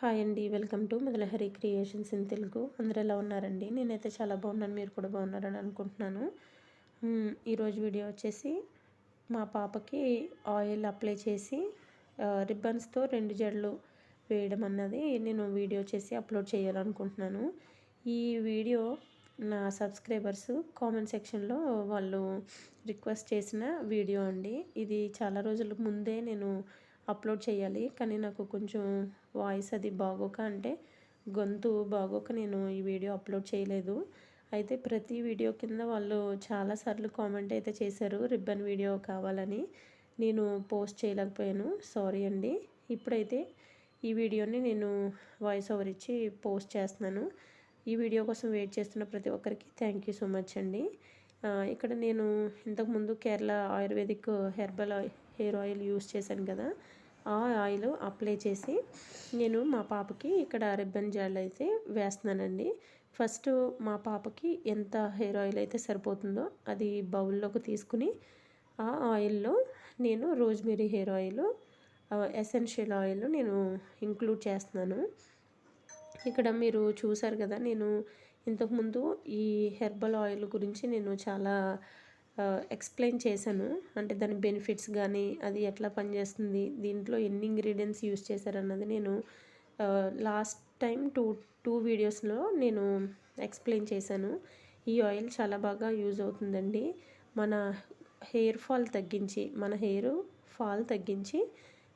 Hi అండి. Welcome to Modalahari creations in Telugu. అందరూ ఎలా ఉన్నారండి? నేనైతే చాలా బాగున్నాను. మీరు కూడా బాగున్నారని అనుకుంటున్నాను. ఈరోజు వీడియో వచ్చేసి మా పాపకి ఆయిల్ అప్లై చేసి రిబ్బన్స్తో రెండు జడలు వేయడం అన్నది నేను వీడియో చేసి అప్లోడ్ చేయాలనుకుంటున్నాను. ఈ వీడియో నా సబ్స్క్రైబర్స్ కామెంట్ సెక్షన్లో వాళ్ళు రిక్వెస్ట్ చేసిన వీడియో అండి. ఇది చాలా రోజుల ముందే నేను అప్లోడ్ చేయాలి. కానీ నాకు కొంచెం వాయిస్ అది బాగోక అంటే గొంతు బాగోక నేను ఈ వీడియో అప్లోడ్ చేయలేదు. అయితే ప్రతి వీడియో కింద వాళ్ళు చాలాసార్లు కామెంట్ అయితే చేశారు రిబ్బన్ వీడియో కావాలని. నేను పోస్ట్ చేయలేకపోయాను. సారీ అండి. ఇప్పుడైతే ఈ వీడియోని నేను వాయిస్ ఓవర్ ఇచ్చి పోస్ట్ చేస్తున్నాను. ఈ వీడియో కోసం వెయిట్ చేస్తున్న ప్రతి ఒక్కరికి థ్యాంక్ యూ సో మచ్ అండి. ఇక్కడ నేను ఇంతకుముందు Kerala ayurvedic herbal hair oil use చేశాను కదా. ఆ ఆయిల్ అప్లై చేసి నేను మా పాపకి ఇక్కడ రిబ్బన్ జాల్ అయితే వేస్తున్నానండి. ఫస్ట్ మా పాపకి ఎంత హెయిర్ ఆయిల్ అయితే సరిపోతుందో అది బౌల్లోకి తీసుకుని ఆ ఆయిల్లో నేను rosemary hair oil essential oil నేను ఇంక్లూడ్ చేస్తున్నాను. ఇక్కడ మీరు చూసారు కదా నేను ఇంతకుముందు ఈ హెర్బల్ ఆయిల్ గురించి నేను చాలా ఎక్స్ప్లెయిన్ చేశాను. అంటే దాని బెనిఫిట్స్ కానీ అది ఎట్లా పనిచేస్తుంది దీంట్లో ఎన్ని ఇంగ్రీడియంట్స్ యూస్ చేశారన్నది నేను లాస్ట్ టైం టూ టూ వీడియోస్లో నేను ఎక్స్ప్లెయిన్ చేశాను. ఈ ఆయిల్ చాలా బాగా యూజ్ అవుతుందండి. మన హెయిర్ ఫాల్ తగ్గించి మన హెయిర్ ఫాల్ తగ్గించి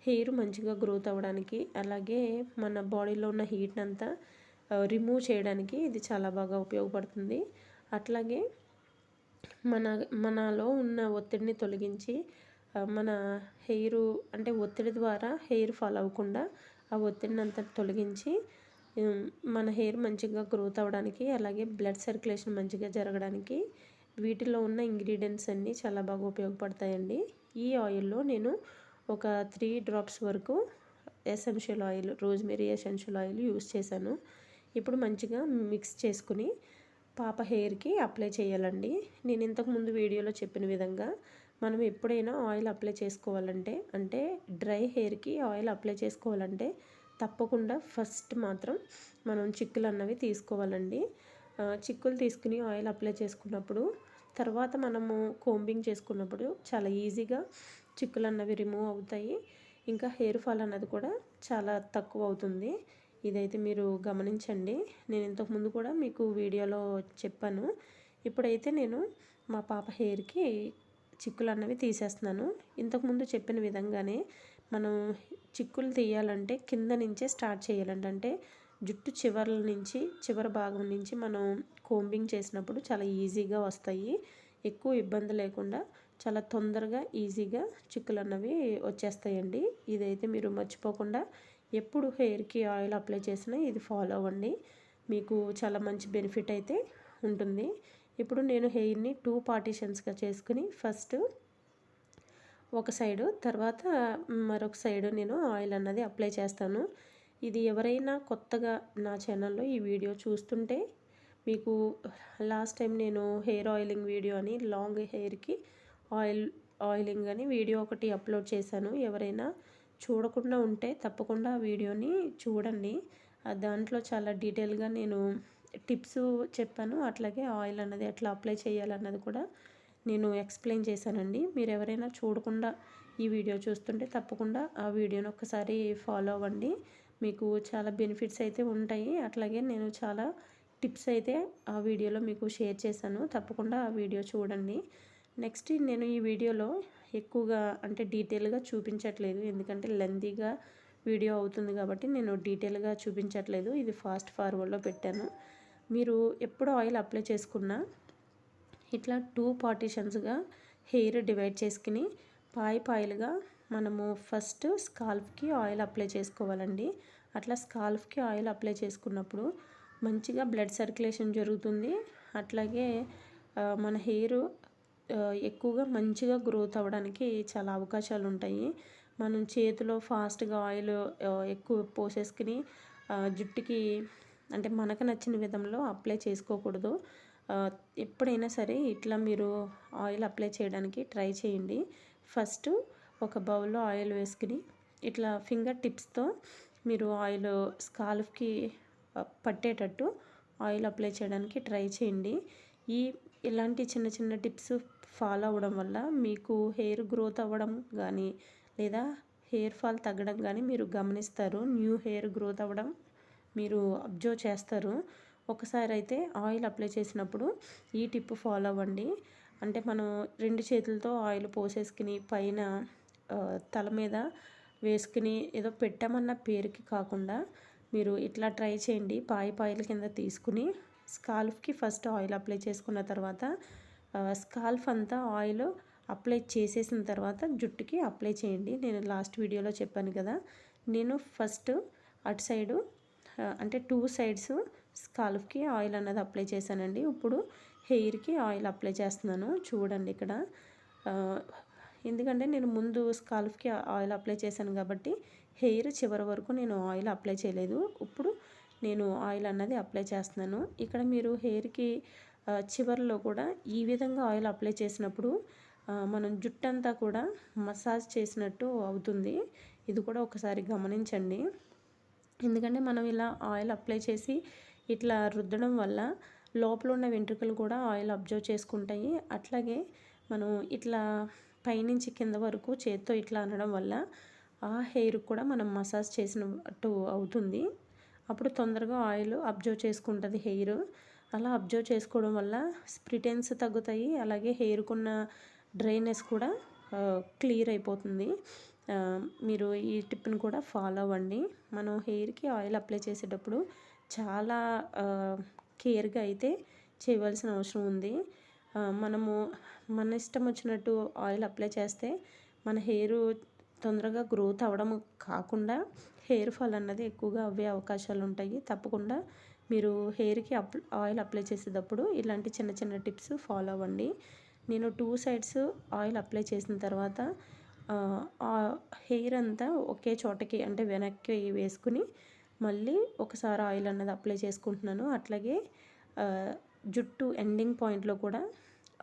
హెయిర్ మంచిగా గ్రోత్ అవ్వడానికి అలాగే మన బాడీలో ఉన్న హీట్ అంతా రిమూవ్ చేయడానికి ఇది చాలా బాగా ఉపయోగపడుతుంది. అట్లాగే మన మనలో ఉన్న ఒత్తిడిని తొలగించి మన హెయిర్ అంటే ఒత్తిడి ద్వారా హెయిర్ ఫాల్ అవ్వకుండా ఆ ఒత్తిడిని అంతా తొలగించి మన హెయిర్ మంచిగా గ్రోత్ అవ్వడానికి అలాగే బ్లడ్ సర్క్యులేషన్ మంచిగా జరగడానికి వీటిలో ఉన్న ఇంగ్రీడియంట్స్ అన్నీ చాలా బాగా ఉపయోగపడతాయండి. ఈ ఆయిల్లో నేను ఒక త్రీ డ్రాప్స్ వరకు essential oil rosemary essential oil use చేశాను. ఇప్పుడు మంచిగా మిక్స్ చేసుకుని పాప హెయిర్కి అప్లై చేయాలండి. నేను ఇంతకుముందు వీడియోలో చెప్పిన విధంగా మనం ఎప్పుడైనా ఆయిల్ అప్లై చేసుకోవాలంటే అంటే డ్రై హెయిర్కి ఆయిల్ అప్లై చేసుకోవాలంటే తప్పకుండా ఫస్ట్ మాత్రం మనం చిక్కులు అన్నవి తీసుకోవాలండి. చిక్కులు తీసుకుని ఆయిల్ అప్లై చేసుకున్నప్పుడు తర్వాత మనము కోంబింగ్ చేసుకున్నప్పుడు చాలా ఈజీగా చిక్కులు అన్నవి రిమూవ్ అవుతాయి. ఇంకా హెయిర్ ఫాల్ అన్నది కూడా చాలా తక్కువ అవుతుంది. ఇదైతే మీరు గమనించండి. నేను ఇంతకుముందు కూడా మీకు వీడియోలో చెప్పాను. ఇప్పుడైతే నేను మా పాప హెయిర్కి చిక్కులు అన్నవి తీసేస్తున్నాను ఇంతకుముందు చెప్పిన విధంగానే మనం చిక్కులు తీయాలంటే కింద నుంచే స్టార్ట్ చేయాలంటే అంటే జుట్టు చివర్ల నుంచి చివరి భాగం నుంచి మనం కోంబింగ్ చేసినప్పుడు చాలా ఈజీగా వస్తాయి. ఎక్కువ ఇబ్బంది లేకుండా చాలా తొందరగా ఈజీగా చిక్కులు అన్నవి వచ్చేస్తాయండి. ఇదైతే మీరు మర్చిపోకుండా ఎప్పుడు హెయిర్కి ఆయిల్ అప్లై చేసినా ఇది ఫాలో అవ్వండి. మీకు చాలా మంచి బెనిఫిట్ అయితే ఉంటుంది. ఇప్పుడు నేను హెయిర్ని టూ పార్టీషన్స్గా చేసుకుని ఫస్ట్ ఒక సైడు తర్వాత మరొక సైడు నేను ఆయిల్ అన్నది అప్లై చేస్తాను. ఇది ఎవరైనా కొత్తగా నా ఛానల్లో ఈ వీడియో చూస్తుంటే మీకు లాస్ట్ టైం నేను హెయిర్ ఆయిలింగ్ వీడియో అని లాంగ్ హెయిర్కి ఆయిల్ ఆయిలింగ్ అని వీడియో ఒకటి అప్లోడ్ చేశాను. ఎవరైనా చూడకుండా ఉంటే తప్పకుండా ఆ వీడియోని చూడండి. దాంట్లో చాలా డీటెయిల్గా నేను టిప్స్ చెప్పాను. అట్లాగే ఆయిల్ అన్నది ఎట్లా అప్లై చేయాలన్నది కూడా నేను ఎక్స్ప్లెయిన్ చేశానండి. మీరు ఎవరైనా చూడకుండా ఈ వీడియో చూస్తుంటే తప్పకుండా ఆ వీడియోని ఒక్కసారి ఫాలో అవ్వండి. మీకు చాలా బెనిఫిట్స్ అయితే ఉంటాయి. అట్లాగే నేను చాలా టిప్స్ అయితే ఆ వీడియోలో మీకు షేర్ చేశాను. తప్పకుండా ఆ వీడియో చూడండి. నెక్స్ట్ నేను ఈ వీడియోలో ఎక్కువగా అంటే డీటెయిల్గా చూపించట్లేదు. ఎందుకంటే లెందీగా వీడియో అవుతుంది కాబట్టి నేను డీటెయిల్గా చూపించట్లేదు. ఇది ఫాస్ట్ ఫార్వర్డ్లో పెట్టాను. మీరు ఎప్పుడు ఆయిల్ అప్లై చేసుకున్నా ఇట్లా టూ పార్టీషన్స్గా హెయిర్ డివైడ్ చేసుకుని పాయి పాయిల్గా మనము ఫస్ట్ స్కాల్ఫ్కి ఆయిల్ అప్లై చేసుకోవాలండి. అట్లా స్కాల్ఫ్కి ఆయిల్ అప్లై చేసుకున్నప్పుడు మంచిగా బ్లడ్ సర్క్యులేషన్ జరుగుతుంది. అట్లాగే మన హెయిర్ ఎక్కువగా మంచిగా గ్రోత్ అవ్వడానికి చాలా అవకాశాలు ఉంటాయి మనం చేతిలో ఫాస్ట్గా ఆయిల్ ఎక్కువ పోసేసుకుని జుట్టుకి అంటే మనకు నచ్చిన విధంలో అప్లై చేసుకోకూడదు. ఎప్పుడైనా సరే ఇట్లా మీరు ఆయిల్ అప్లై చేయడానికి ట్రై చేయండి. ఫస్ట్ ఒక బౌల్లో ఆయిల్ వేసుకుని ఇట్లా ఫింగర్ టిప్స్తో మీరు ఆయిల్ స్కాల్ఫ్కి పట్టేటట్టు ఆయిల్ అప్లై చేయడానికి ట్రై చేయండి. ఈ ఇలాంటి చిన్న చిన్న టిప్స్ ఫాలో అవ్వడం వల్ల మీకు హెయిర్ గ్రోత్ అవ్వడం కానీ లేదా హెయిర్ ఫాల్ తగ్గడం కానీ మీరు గమనిస్తారు. న్యూ హెయిర్ గ్రోత్ అవ్వడం మీరు అబ్జర్వ్ చేస్తారు. ఒకసారి అయితే ఆయిల్ అప్లై చేసినప్పుడు ఈ టిప్ ఫాలో అవ్వండి. అంటే మనం రెండు చేతులతో ఆయిల్ పోసేసుకుని పైన తల మీద వేసుకుని ఏదో పెట్టామన్న పేరుకి కాకుండా మీరు ఇట్లా ట్రై చేయండి. పాయి పాయల కింద తీసుకుని స్కాల్ఫ్కి ఫస్ట్ ఆయిల్ అప్లై చేసుకున్న తర్వాత స్కాల్ఫ్ అంతా ఆయిల్ అప్లై చేసేసిన తర్వాత జుట్టుకి అప్లై చేయండి. నేను లాస్ట్ వీడియోలో చెప్పాను కదా. నేను ఫస్ట్ అటు సైడు అంటే టూ సైడ్స్ స్కాల్ఫ్కి ఆయిల్ అన్నది అప్లై చేశానండి. ఇప్పుడు హెయిర్కి ఆయిల్ అప్లై చేస్తున్నాను. చూడండి ఇక్కడ. ఎందుకంటే నేను ముందు స్కాల్ఫ్కి ఆయిల్ అప్లై చేశాను కాబట్టి హెయిర్ చివరి వరకు నేను ఆయిల్ అప్లై చేయలేదు. ఇప్పుడు నేను ఆయిల్ అన్నది అప్లై చేస్తున్నాను. ఇక్కడ మీరు హెయిర్కి చివరిలో కూడా ఈ విధంగా ఆయిల్ అప్లై చేసినప్పుడు మనం జుట్టంతా కూడా మసాజ్ చేసినట్టు అవుతుంది. ఇది కూడా ఒకసారి గమనించండి. ఎందుకంటే మనం ఇలా ఆయిల్ అప్లై చేసి ఇట్లా రుద్దడం వల్ల లోపల ఉన్న వెంట్రుకలు కూడా ఆయిల్ అబ్జర్వ్ చేసుకుంటాయి. అట్లాగే మనం ఇట్లా పైనుంచి కింద వరకు చేత్తో ఇట్లా అనడం వల్ల ఆ హెయిర్ కూడా మనం మసాజ్ చేసినట్టు అవుతుంది. అప్పుడు తొందరగా ఆయిల్ అబ్జర్వ్ చేసుకుంటుంది హెయిర్. అలా అబ్జర్వ్ చేసుకోవడం వల్ల స్ప్రిటెన్స్ తగ్గుతాయి. అలాగే హెయిర్కున్న డ్రైనెస్ కూడా క్లియర్ అయిపోతుంది. మీరు ఈ టిప్ని కూడా ఫాలో అవ్వండి. మనం హెయిర్కి ఆయిల్ అప్లై చేసేటప్పుడు చాలా కేర్గా అయితే చేయవలసిన అవసరం ఉంది. మనము మన ఇష్టం వచ్చినట్టు ఆయిల్ అప్లై చేస్తే మన హెయిర్ తొందరగా గ్రోత్ అవ్వడం కాకుండా హెయిర్ ఫాల్ అన్నది ఎక్కువగా అవ్వే అవకాశాలు ఉంటాయి తప్పకుండా మీరు హెయిర్కి అప్ ఆయిల్ అప్లై చేసేటప్పుడు ఇలాంటి చిన్న చిన్న టిప్స్ ఫాలో అవ్వండి. నేను టూ సైడ్స్ ఆయిల్ అప్లై చేసిన తర్వాత హెయిర్ అంతా ఒకే చోటకి అంటే వెనక్కి వేసుకుని మళ్ళీ ఒకసారి ఆయిల్ అన్నది అప్లై చేసుకుంటున్నాను. అట్లాగే జుట్టు ఎండింగ్ పాయింట్లో కూడా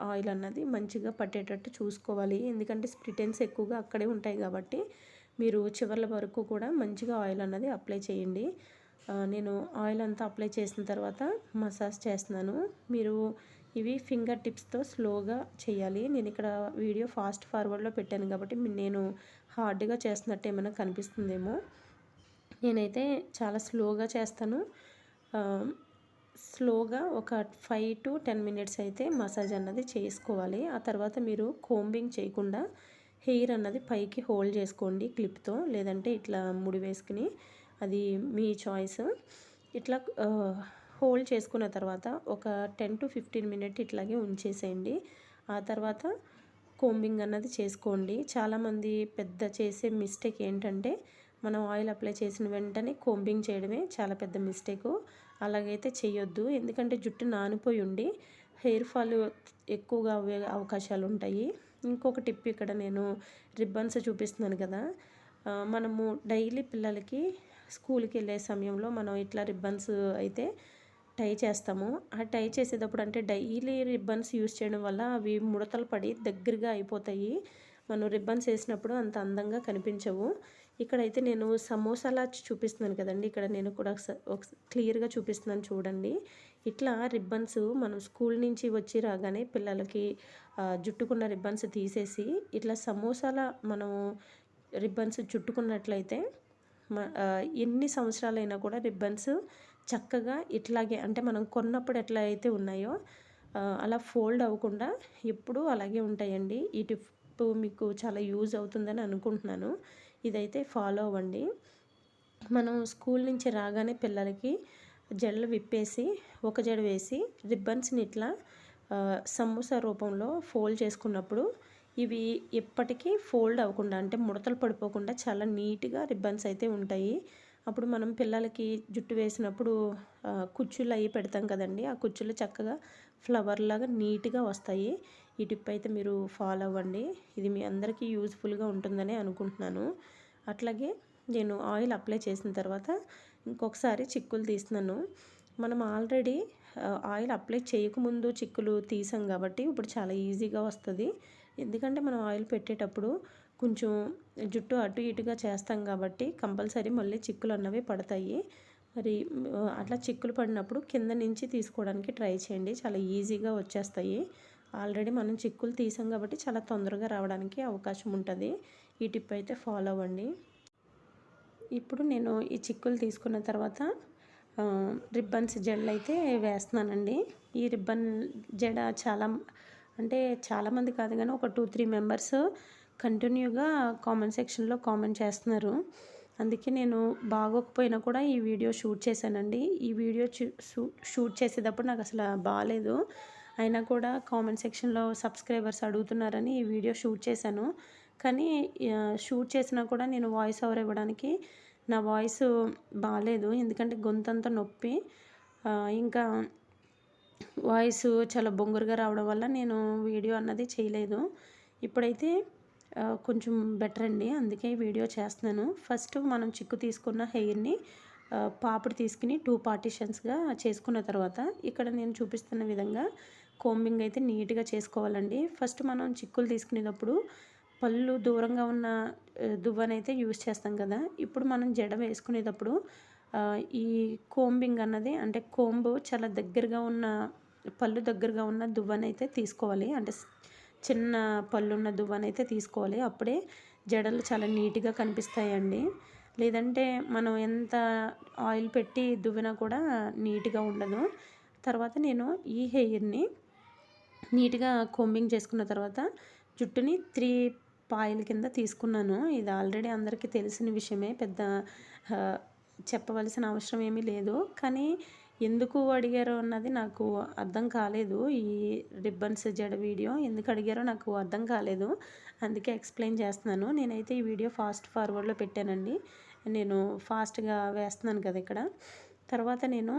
ఆయిల్ అన్నది మంచిగా పట్టేటట్టు చూసుకోవాలి. ఎందుకంటే స్ప్రిటెన్స్ ఎక్కువగా అక్కడే ఉంటాయి కాబట్టి మీరు చివర్ల వరకు కూడా మంచిగా ఆయిల్ అన్నది అప్లై చేయండి. నేను ఆయిల్ అంతా అప్లై చేసిన తర్వాత మసాజ్ చేస్తున్నాను. మీరు ఇవి ఫింగర్ టిప్స్తో స్లోగా చేయాలి. నేను ఇక్కడ వీడియో ఫాస్ట్ ఫార్వర్డ్లో పెట్టాను కాబట్టి నేను హార్డ్గా చేస్తున్నట్టు ఏమైనా కనిపిస్తుందేమో. నేనైతే చాలా స్లోగా చేస్తాను. స్లోగా ఒక ఫైవ్ టు టెన్ మినిట్స్ అయితే మసాజ్ అన్నది చేసుకోవాలి. ఆ తర్వాత మీరు కోంబింగ్ చేయకుండా హెయిర్ అన్నది పైకి హోల్డ్ చేసుకోండి క్లిప్తో లేదంటే ఇట్లా ముడి వేసుకుని. అది మీ చాయిస్. ఇట్లా హోల్డ్ చేసుకున్న తర్వాత ఒక టెన్ టు ఫిఫ్టీన్ మినిట్ ఇట్లాగే ఉంచేసేయండి. ఆ తర్వాత కోంబింగ్ అన్నది చేసుకోండి. చాలామంది పెద్ద చేసే మిస్టేక్ ఏంటంటే మనం ఆయిల్ అప్లై చేసిన వెంటనే కోంబింగ్ చేయడమే చాలా పెద్ద మిస్టేకు. అలాగైతే చేయొద్దు ఎందుకంటే జుట్టు నానిపోయి ఉండి హెయిర్ ఫాల్ ఎక్కువగా అవ్వే అవకాశాలు ఉంటాయి. ఇంకొక టిప్ ఇక్కడ నేను రిబ్బన్స్ చూపిస్తున్నాను కదా. మనము డైలీ పిల్లలకి స్కూల్కి వెళ్ళే సమయంలో మనం ఇట్లా రిబ్బన్స్ అయితే టై చేస్తాము. ఆ టై చేసేటప్పుడు అంటే డైలీ రిబ్బన్స్ యూస్ చేయడం వల్ల అవి ముడతలు పడి దగ్గరగా అయిపోతాయి. మనం రిబ్బన్స్ వేసినప్పుడు అంత అందంగా కనిపించవు. ఇక్కడైతే నేను సమోసాలా చూపిస్తున్నాను కదండి. ఇక్కడ నేను కూడా ఒక క్లియర్గా చూపిస్తున్నాను చూడండి. ఇట్లా రిబ్బన్స్ మనం స్కూల్ నుంచి వచ్చి రాగానే పిల్లలకి జుట్టుకున్న రిబ్బన్స్ తీసేసి ఇట్లా సమోసాల మనం రిబ్బన్స్ చుట్టుకున్నట్లయితే ఎన్ని సంవత్సరాలైనా కూడా రిబ్బన్స్ చక్కగా ఇట్లాగే అంటే మనం కొన్నప్పుడు ఎట్లా అయితే ఉన్నాయో అలా ఫోల్డ్ అవ్వకుండా ఎప్పుడూ అలాగే ఉంటాయండి. ఈ టిప్ మీకు చాలా యూజ్ అవుతుందని అనుకుంటున్నాను. ఇదైతే ఫాలో అవ్వండి. మనం స్కూల్ నుంచి రాగానే పిల్లలకి జడలు విప్పేసి ఒక జడ వేసి రిబ్బన్స్ని ఇట్లా సమోసా రూపంలో ఫోల్డ్ చేసుకున్నప్పుడు ఇవి ఎప్పటికీ ఫోల్డ్ అవ్వకుండా అంటే ముడతలు పడిపోకుండా చాలా నీట్గా రిబ్బన్స్ అయితే ఉంటాయి. అప్పుడు మనం పిల్లలకి జుట్టు వేసినప్పుడు కుచ్చులు అవి పెడతాం కదండి. ఆ కుచ్చులు చక్కగా ఫ్లవర్ లాగా నీట్గా వస్తాయి. ఈ టిప్ అయితే మీరు ఫాలో అవ్వండి. ఇది మీ అందరికీ యూజ్ఫుల్గా ఉంటుందని అనుకుంటున్నాను. అట్లాగే నేను ఆయిల్ అప్లై చేసిన తర్వాత ఇంకొకసారి చిక్కులు తీస్తున్నాను. మనం ఆల్రెడీ ఆయిల్ అప్లై చేయకముందు చిక్కులు తీసాం కాబట్టి ఇప్పుడు చాలా ఈజీగా వస్తుంది. ఎందుకంటే మనం ఆయిల్ పెట్టేటప్పుడు కొంచెం జుట్టు అటు ఇటుగా చేస్తాం కాబట్టి కంపల్సరీ మళ్ళీ చిక్కులు అన్నవి పడతాయి. మరి అట్లా చిక్కులు పడినప్పుడు కింద నుంచి తీసుకోవడానికి ట్రై చేయండి. చాలా ఈజీగా వచ్చేస్తాయి. ఆల్రెడీ మనం చిక్కులు తీసాం కాబట్టి చాలా తొందరగా రావడానికి అవకాశం ఉంటుంది. ఈ టిప్ అయితే ఫాలో అవ్వండి. ఇప్పుడు నేను ఈ చిక్కులు తీసుకున్న తర్వాత రిబ్బన్స్ జడలు అయితే వేస్తున్నానండి. ఈ రిబ్బన్ జడ చాలా అంటే చాలామంది కాదు కానీ ఒక టూ త్రీ మెంబర్స్ కంటిన్యూగా కామెంట్ సెక్షన్లో కామెంట్ చేస్తున్నారు. అందుకే నేను బాగోకపోయినా కూడా ఈ వీడియో షూట్ చేశానండి. ఈ వీడియో షూట్ చేసేటప్పుడు నాకు అసలు బాగాలేదు అయినా కూడా కామెంట్ సెక్షన్లో సబ్స్క్రైబర్స్ అడుగుతున్నారని ఈ వీడియో షూట్ చేశాను. కానీ షూట్ చేసినా కూడా నేను వాయిస్ ఓవర్ ఇవ్వడానికి నా వాయిస్ బాగాలేదు ఎందుకంటే గొంతంతా నొప్పి. ఇంకా వాయిస్ చాలా బొంగురుగా రావడం వల్ల నేను వీడియో అన్నది చేయలేదు. ఇప్పుడైతే కొంచెం బెటర్ అండి. అందుకే వీడియో చేస్తున్నాను. ఫస్ట్ మనం చిక్కు తీసుకున్న హెయిర్ని పాపుడు తీసుకుని టూ పార్టిషన్స్గా చేసుకున్న తర్వాత ఇక్కడ నేను చూపిస్తున్న విధంగా కోంబింగ్ అయితే నీట్గా చేసుకోవాలండి. ఫస్ట్ మనం చిక్కులు తీసుకునేటప్పుడు పళ్ళు దూరంగా ఉన్న దువ్వనైతే యూజ్ చేస్తాం కదా. ఇప్పుడు మనం జడ వేసుకునేటప్పుడు ఈ కోంబింగ్ అన్నది అంటే కోంబు చాలా దగ్గరగా ఉన్న పళ్ళు దగ్గరగా ఉన్న దువ్వనైతే తీసుకోవాలి. అంటే చిన్న పళ్ళున్న దువ్వనైతే తీసుకోవాలి. అప్పుడే జడలు చాలా నీట్గా కనిపిస్తాయండి. లేదంటే మనం ఎంత ఆయిల్ పెట్టి దువ్వినా కూడా నీట్గా ఉండదు. తర్వాత నేను ఈ హెయిర్ని నీట్గా కోంబింగ్ చేసుకున్న తర్వాత జుట్టుని త్రీ పాయిల్ కింద తీసుకున్నాను. ఇది ఆల్రెడీ అందరికీ తెలిసిన విషయమే. పెద్ద చెప్పవలసిన అవసరం ఏమీ లేదు. కానీ ఎందుకు అడిగారో అన్నది నాకు అర్థం కాలేదు. ఈ రిబ్బన్స్ జడ వీడియో ఎందుకు అడిగారో నాకు అర్థం కాలేదు. అందుకే ఎక్స్ప్లెయిన్ చేస్తున్నాను. నేనైతే ఈ వీడియో ఫాస్ట్ ఫార్వర్డ్లో పెట్టానండి. నేను ఫాస్ట్గా వేస్తున్నాను కదా ఇక్కడ. తర్వాత నేను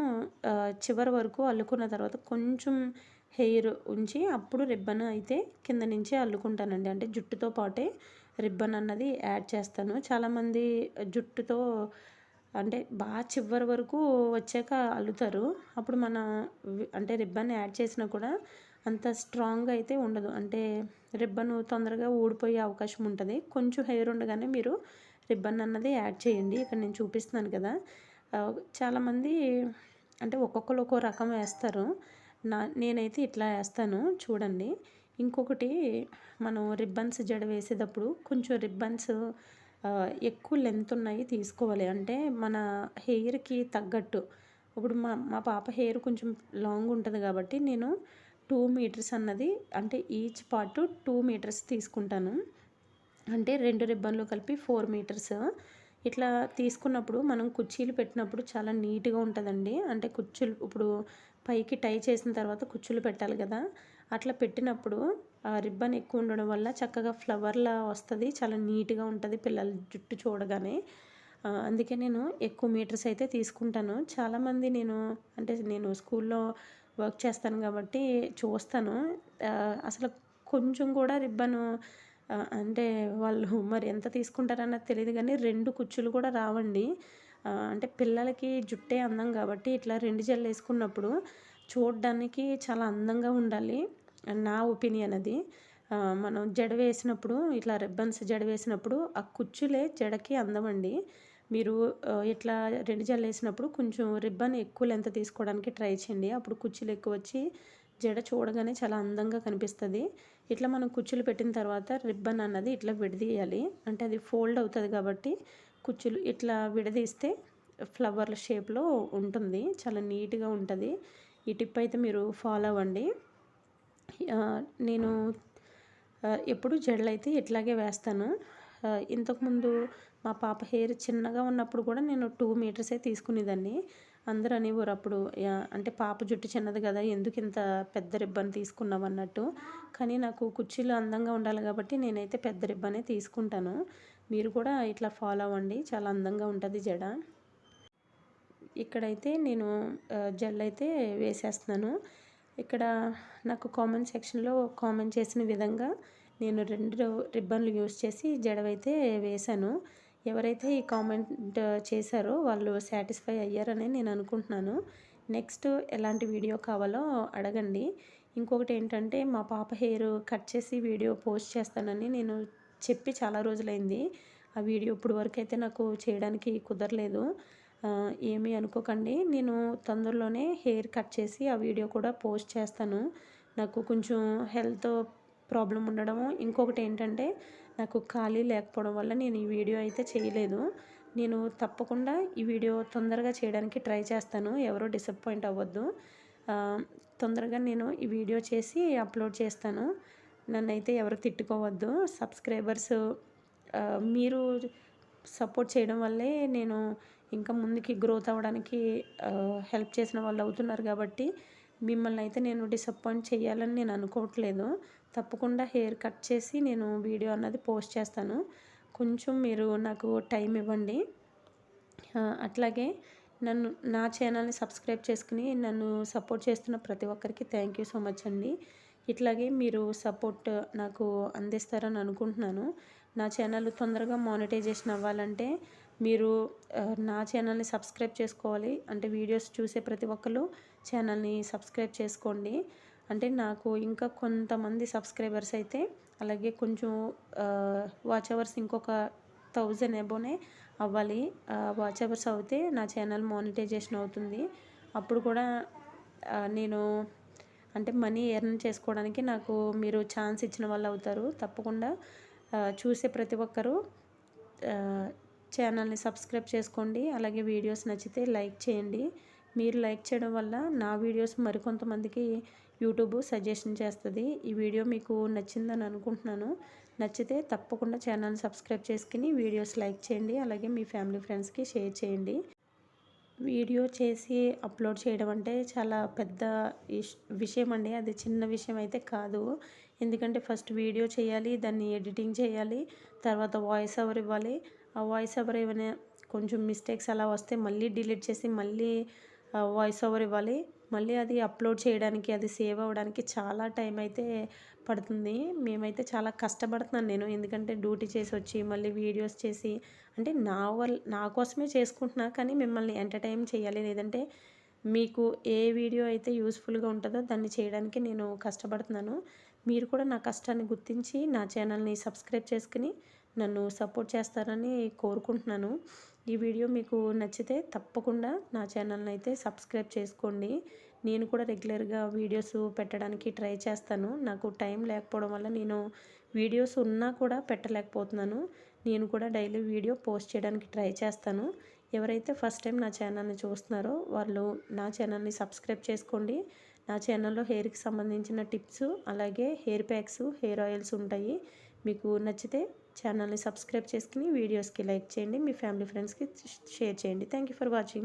చివరి వరకు అల్లుకున్న తర్వాత కొంచెం హెయిర్ ఉంచి అప్పుడు రిబ్బన్ అయితే కింద నుంచి అల్లుకుంటానండి. అంటే జుట్టుతో పాటే రిబ్బన్ అన్నది యాడ్ చేస్తాను. చాలామంది జుట్టుతో అంటే బాగా చివరి వరకు వచ్చాక అల్లుతారు. అప్పుడు మన అంటే రిబ్బన్ యాడ్ చేసినా కూడా అంత స్ట్రాంగ్గా అయితే ఉండదు. అంటే రిబ్బన్ తొందరగా ఊడిపోయే అవకాశం ఉంటుంది. కొంచెం హెయిర్ ఉండగానే మీరు రిబ్బన్ అన్నది యాడ్ చేయండి. ఇక్కడ నేను చూపిస్తున్నాను కదా. చాలామంది అంటే ఒక్కొక్కరు ఒక్కో రకం వేస్తారు. నా నేనైతే ఇట్లా వేస్తాను. చూడండి. ఇంకొకటి మనం రిబ్బన్స్ జడ వేసేటప్పుడు కొంచెం రిబ్బన్స్ ఎక్కువ లెంత్ ఉన్నాయి తీసుకోవాలి. అంటే మన హెయిర్కి తగ్గట్టు. ఇప్పుడు మా మా పాప హెయిర్ కొంచెం లాంగ్ ఉంటుంది కాబట్టి నేను టూ మీటర్స్ అన్నది అంటే ఈచ్ పార్ట్ టూ మీటర్స్ తీసుకుంటాను. అంటే రెండు రిబ్బన్లు కలిపి ఫోర్ మీటర్స్. ఇట్లా తీసుకున్నప్పుడు మనం కుర్చీలు పెట్టినప్పుడు చాలా నీట్గా ఉంటుందండి. అంటే కుర్చీలు ఇప్పుడు పైకి టై చేసిన తర్వాత కుర్చీలు పెట్టాలి కదా. అట్లా పెట్టినప్పుడు ఆ రిబ్బన్ ఎక్కువ ఉండడం వల్ల చక్కగా ఫ్లవర్లా వస్తుంది చాలా నీట్గా ఉంటుంది పిల్లల జుట్టు చూడగానే. అందుకే నేను ఎక్కువ మీటర్స్ అయితే తీసుకుంటాను. చాలామంది నేను అంటే నేను స్కూల్లో వర్క్ చేస్తాను కాబట్టి చూస్తాను. అసలు కొంచెం కూడా రిబ్బను అంటే వాళ్ళు మరి ఎంత తీసుకుంటారన్నది తెలియదు కానీ రెండు కుచ్చులు కూడా రావండి. అంటే పిల్లలకి జుట్టే అందం కాబట్టి ఇట్లా రెండు జల్లు వేసుకున్నప్పుడు చూడడానికి చాలా అందంగా ఉండాలి. నా ఒపీనియన్ అది. మనం జడ వేసినప్పుడు ఇట్లా రిబ్బన్స్ జడ వేసినప్పుడు ఆ కుచ్చులే జడకి అందమండి మీరు ఇట్లా రెండు జడలు వేసినప్పుడు కొంచెం రిబ్బన్ ఎక్కువ లెంత తీసుకోవడానికి ట్రై చేయండి. అప్పుడు కుచ్చులు ఎక్కువ వచ్చి జడ చూడగానే చాలా అందంగా కనిపిస్తుంది. ఇట్లా మనం కుచ్చులు పెట్టిన తర్వాత రిబ్బన్ అన్నది ఇట్లా విడదీయాలి. అంటే అది ఫోల్డ్ అవుతుంది కాబట్టి కుచ్చులు ఇట్లా విడదీస్తే ఫ్లవర్ల షేప్లో ఉంటుంది. చాలా నీట్గా ఉంటుంది. ఈ టిప్ అయితే మీరు ఫాలో అవ్వండి. నేను ఎప్పుడు జడలు అయితే ఇట్లాగే వేస్తాను. ఇంతకుముందు మా పాప హెయిర్ చిన్నగా ఉన్నప్పుడు కూడా నేను టూ మీటర్సే తీసుకునేదాన్ని. అందరూ అనేవారు అప్పుడు అంటే పాప జుట్టు చిన్నది కదా ఎందుకు ఇంత పెద్ద రిబ్బన్ తీసుకున్నావు అన్నట్టు. కానీ నాకు కుర్చీలు అందంగా ఉండాలి కాబట్టి నేనైతే పెద్ద రిబ్బనే తీసుకుంటాను. మీరు కూడా ఇట్లా ఫాలో అవ్వండి చాలా అందంగా ఉంటుంది జడ. ఇక్కడైతే నేను జెల్ అయితే వేసేస్తున్నాను. ఇక్కడ నాకు కామెంట్ సెక్షన్లో కామెంట్ చేసిన విధంగా నేను రెండు రిబ్బన్లు యూస్ చేసి జడవైతే వేశాను. ఎవరైతే ఈ కామెంట్ చేశారో వాళ్ళు సాటిస్ఫై అయ్యారని నేను అనుకుంటున్నాను. నెక్స్ట్ ఎలాంటి వీడియో కావాలో అడగండి. ఇంకొకటి ఏంటంటే మా పాప హెయిర్ కట్ చేసి వీడియో పోస్ట్ చేస్తానని నేను చెప్పి చాలా రోజులైంది. ఆ వీడియో ఇప్పుడు వరకు అయితే నాకు చేయడానికి కుదరలేదు. ఏమీ అనుకోకండి. నేను తొందరలోనే హెయిర్ కట్ చేసి ఆ వీడియో కూడా పోస్ట్ చేస్తాను. నాకు కొంచెం హెల్త్ ప్రాబ్లం ఉండడము ఇంకొకటి ఏంటంటే నాకు ఖాళీ లేకపోవడం వల్ల నేను ఈ వీడియో అయితే చేయలేదు. నేను తప్పకుండా ఈ వీడియో తొందరగా చేయడానికి ట్రై చేస్తాను. ఎవరో డిసప్పాయింట్ అవ్వద్దు. తొందరగా నేను ఈ వీడియో చేసి అప్లోడ్ చేస్తాను. నన్నైతే ఎవరు తిట్టుకోవద్దు. సబ్స్క్రైబర్స్ మీరు సపోర్ట్ చేయడం వల్లే నేను ఇంకా ముందుకి గ్రోత్ అవ్వడానికి హెల్ప్ చేసిన వాళ్ళు అవుతున్నారు కాబట్టి మిమ్మల్ని అయితే నేను డిసప్పాయింట్ చేయాలని నేను అనుకోవట్లేదు. తప్పకుండా హెయిర్ కట్ చేసి నేను వీడియో అన్నది పోస్ట్ చేస్తాను. కొంచెం మీరు నాకు టైం ఇవ్వండి. అట్లాగే నన్ను నా ఛానల్ని సబ్స్క్రైబ్ చేసుకుని నన్ను సపోర్ట్ చేస్తున్న ప్రతి ఒక్కరికి థ్యాంక్ యూ సో మచ్ అండి. ఇట్లాగే మీరు సపోర్ట్ నాకు అందిస్తారని అనుకుంటున్నాను. నా ఛానల్ తొందరగా మానిటైజేషన్ అవ్వాలంటే మీరు నా ఛానల్ని సబ్స్క్రైబ్ చేసుకోవాలి. అంటే వీడియోస్ చూసే ప్రతి ఒక్కరు ఛానల్ని సబ్స్క్రైబ్ చేసుకోండి. అంటే నాకు ఇంకా కొంతమంది సబ్స్క్రైబర్స్ అయితే అలాగే కొంచెం వాచ్ అవర్స్ ఇంకొక థౌజండ్ ఎబోనే అవ్వాలి. వాచ్ అవర్స్ అవుతే నా ఛానల్ మానిటైజేషన్ అవుతుంది. అప్పుడు కూడా నేను అంటే మనీ ఎర్న్ చేసుకోవడానికి నాకు మీరు ఛాన్స్ ఇచ్చిన వాళ్ళు అవుతారు. తప్పకుండా చూసే ప్రతి ఒక్కరూ ఛానల్ని సబ్స్క్రైబ్ చేసుకోండి. అలాగే వీడియోస్ నచ్చితే లైక్ చేయండి. మీరు లైక్ చేయడం వల్ల నా వీడియోస్ మరికొంతమందికి యూట్యూబ్ సజెషన్ చేస్తుంది. ఈ వీడియో మీకు నచ్చిందని అనుకుంటున్నాను. నచ్చితే తప్పకుండా ఛానల్ సబ్స్క్రైబ్ చేసుకుని వీడియోస్ లైక్ చేయండి. అలాగే మీ ఫ్యామిలీ ఫ్రెండ్స్కి షేర్ చేయండి. వీడియో చేసి అప్లోడ్ చేయడం అంటే చాలా పెద్ద విషయం అండి అది చిన్న విషయం అయితే కాదు. ఎందుకంటే ఫస్ట్ వీడియో చేయాలి దాన్ని ఎడిటింగ్ చేయాలి తర్వాత వాయిస్ ఓవర్ ఇవ్వాలి. వాయిస్ ఓవర్ ఏమైనా కొంచెం మిస్టేక్స్ అలా వస్తే మళ్ళీ డిలీట్ చేసి మళ్ళీ వాయిస్ ఓవర్ ఇవ్వాలి. మళ్ళీ అది అప్లోడ్ చేయడానికి అది సేవ్ అవ్వడానికి చాలా టైం అయితే పడుతుంది. మేమైతే చాలా కష్టపడుతున్నాను నేను. ఎందుకంటే డ్యూటీ చేసి వచ్చి మళ్ళీ వీడియోస్ చేసి అంటే నా వల్ల నా కోసమే చేసుకుంటున్నా కానీ మిమ్మల్ని ఎంటర్టైన్ చేయాలి. లేదంటే మీకు ఏ వీడియో అయితే యూస్ఫుల్గా ఉంటుందో దాన్ని చేయడానికి నేను కష్టపడుతున్నాను. మీరు కూడా నా కష్టాన్ని గుర్తించి నా ఛానల్ని సబ్స్క్రైబ్ చేసుకుని నన్ను సపోర్ట్ చేస్తారని కోరుకుంటున్నాను. ఈ వీడియో మీకు నచ్చితే తప్పకుండా నా ఛానల్ని అయితే సబ్స్క్రైబ్ చేసుకోండి. నేను కూడా రెగ్యులర్గా వీడియోస్ పెట్టడానికి ట్రై చేస్తాను. నాకు టైం లేకపోవడం వల్ల నేను వీడియోస్ ఉన్నా కూడా పెట్టలేకపోతున్నాను. నేను కూడా డైలీ వీడియో పోస్ట్ చేయడానికి ట్రై చేస్తాను. ఎవరైతే ఫస్ట్ టైం నా ఛానల్ని చూస్తున్నారో వాళ్ళు నా ఛానల్ని సబ్స్క్రైబ్ చేసుకోండి. నా ఛానల్లో హెయిర్కి సంబంధించిన టిప్స్ అలాగే హెయిర్ ప్యాక్స్ హెయిర్ ఆయిల్స్ ఉంటాయి. మీకు నచ్చితే ఛానల్ని సబ్స్క్రైబ్ చేసుకుని వీడియోస్కి లైక్ చేయండి మీ ఫ్యామిలీ ఫ్రెండ్స్కి షేర్ చేయండి. Thank you for watching.